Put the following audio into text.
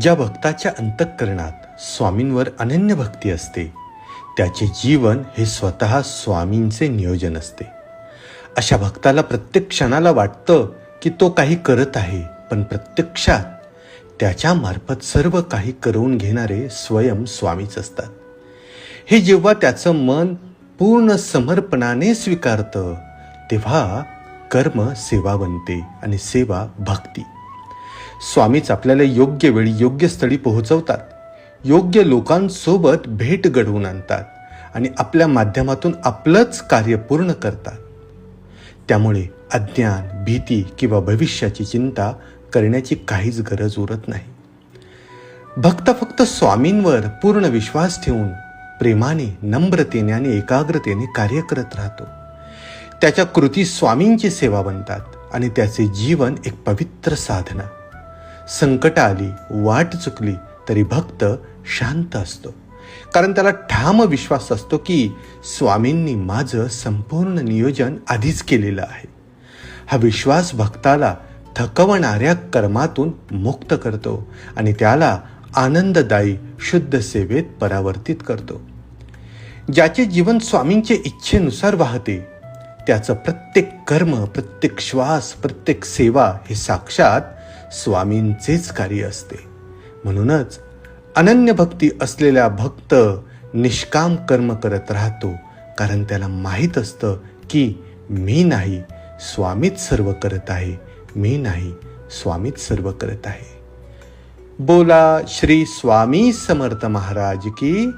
ज्या भक्ताच्या अंतःकरणात स्वामींवर अनन्य भक्ती असते त्याचे जीवन हे स्वतः स्वामींचे नियोजन असते. अशा भक्ताला प्रत्येक क्षणाला वाटतं की तो काही करत आहे पण प्रत्यक्षात त्याच्यामार्फत सर्व काही करवून घेणारे स्वयं स्वामीच असतात. हे जेव्हा त्याचं मन पूर्ण समर्पणाने स्वीकारतं तेव्हा कर्म सेवा बनते आणि सेवा भक्ती. स्वामीच आपल्याला योग्य वेळी योग्य स्थळी पोहोचवतात. योग्य लोकांसोबत भेट घडवून आणतात आणि आपल्या माध्यमातून आपलंच कार्य पूर्ण करतात. त्यामुळे अज्ञान भीती किंवा भविष्याची चिंता करण्याची काहीच गरज उरत नाही. भक्त फक्त स्वामींवर पूर्ण विश्वास ठेवून प्रेमाने नम्रतेने आणि एकाग्रतेने कार्य करत राहतो. त्याच्या कृती स्वामींची सेवा बनतात आणि त्याचे जीवन एक पवित्र साधना संकट आली वाट चुकली तरी भक्त शांत असतो. कारण त्याला ठाम विश्वास असतो की स्वामींनी माझं संपूर्ण नियोजन आधीच केलेलं आहे. हा विश्वास भक्ताला थकवणाऱ्या कर्मातून मुक्त करतो आणि त्याला आनंददायी शुद्ध सेवेत परावर्तित करतो. ज्याचे जीवन स्वामींच्या इच्छेनुसार वाहते त्याचं प्रत्येक कर्म प्रत्येक श्वास प्रत्येक सेवा हे साक्षात स्वामींचेच कार्य असते. म्हणूनच अनन्य भक्ती असलेला भक्त निष्काम कर्म करत राहतो कारण त्याला माहीत असतं की मी नाही स्वामीच सर्व करत आहे मी नाही स्वामीच सर्व करत आहे. बोला श्री स्वामी समर्थ महाराज की